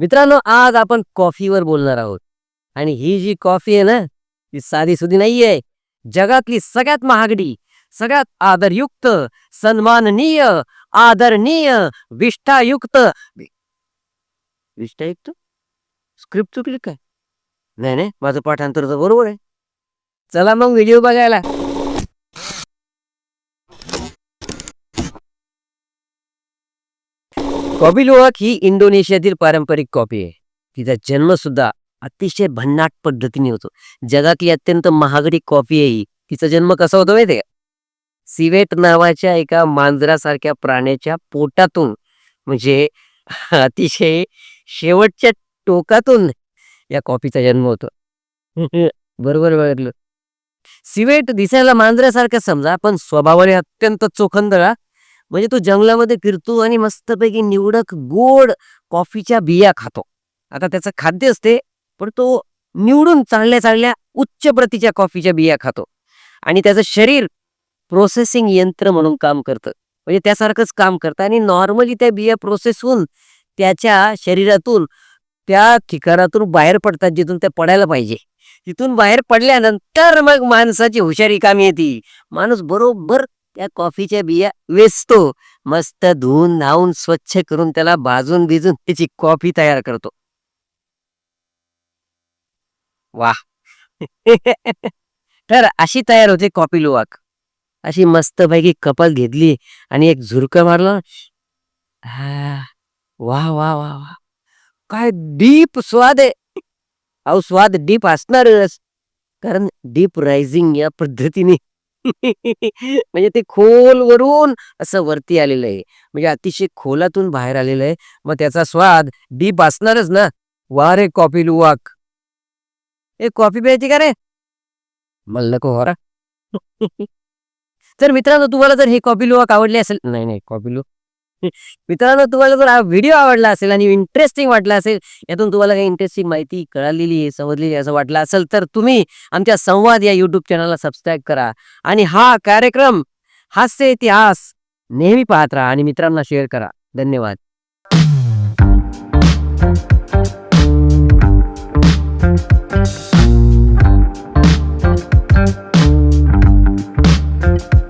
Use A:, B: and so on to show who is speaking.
A: मित्रांनो आज आपण कॉफीवर बोलणार आहोत. आणि ही जी कॉफी आहे ना ती साधी सुधी नाहीये. जगातली सगळ्यात महागडी सगळ्यात आदरयुक्त सन्माननीय आदरणीय विष्ठायुक्त विष्ठायुक्त? स्क्रिप्ट चुकली काय? नाही नाही माझं पाठांतर तर बरोबर आहे. चला मग व्हिडिओ बघायला. कॉफी लुवाक ही इंडोनेशियातील पारंपरिक कॉफी आहे. तिचा जन्म सुद्धा अतिशय भन्नाट पद्धतीने होतो. जगातली अत्यंत महागडी कॉफी आहे ही. तिचा जन्म कसा होतो माहिती का? सिवेट नावाच्या एका मांजरासारख्या प्राण्याच्या पोटातून म्हणजे अतिशय शेवटच्या टोकातून या कॉफीचा जन्म होतो. बरोबर बघितलं. सिवेट दिसायला मांजरासारखं समजा पण स्वभावाने अत्यंत चोखंदळा म्हणजे तो जंगलामध्ये फिरतो आणि मस्तपैकी निवडक गोड कॉफीच्या बिया खातो. आता त्याचं खाद्य असते पण तो निवडून चालल्या चालल्या उच्च प्रतीच्या कॉफीच्या बिया खातो. आणि त्याचं शरीर प्रोसेसिंग यंत्र म्हणून काम करतं. म्हणजे त्यासारखंच काम करतं आणि नॉर्मली त्या बिया प्रोसेस होऊन त्याच्या शरीरातून त्या ठिकाणातून बाहेर पडतात जिथून त्या पडायला पाहिजे. तिथून बाहेर पडल्यानंतर मग माणसाची हुशारी कामी येते. माणूस बरोबर त्या कॉफीच्या बिया वेचतो. मस्त धुवून नावून स्वच्छ करून त्याला भाजून भिजून त्याची कॉफी तयार करतो. वा तर अशी तयार होते कॉफी लुवाक. अशी मस्तपैकी कपल घेतली आणि एक झुरकं मारलं. हा, वा वा वा वा काय डीप स्वाद आहे. अहो स्वाद डीप असणारच. कारण डीप रायझिंग या पद्धतीने म्हणजे ते खोल वरून असं वरती आलेलं आहे. म्हणजे अतिशय खोलातून बाहेर आलेलं आहे. मग त्याचा स्वाद डीप असणारच ना. वा रे कॉफी लुवाक ए कॉफी प्यायची का रे? मला नको हो रा. तर मित्रांनो तुम्हाला जर हे कॉफी लुवाक आवडले असेल नाही नाही कॉफी लुवाक मित्रांनो तुम्हाला जर हा व्हिडिओ आवडला असेल आणि इंटरेस्टिंग वाटला असेल यातून तुम्हाला काही इंटरेस्टिंग माहिती कळालेली आहे समजलेली असं वाटलं असेल तर तुम्ही आमच्या संवाद या युट्यूब चॅनलला सबस्क्राईब करा. आणि हा कार्यक्रम हास्य इतिहास नेहमी पाहत राहा आणि मित्रांना शेअर करा. धन्यवाद.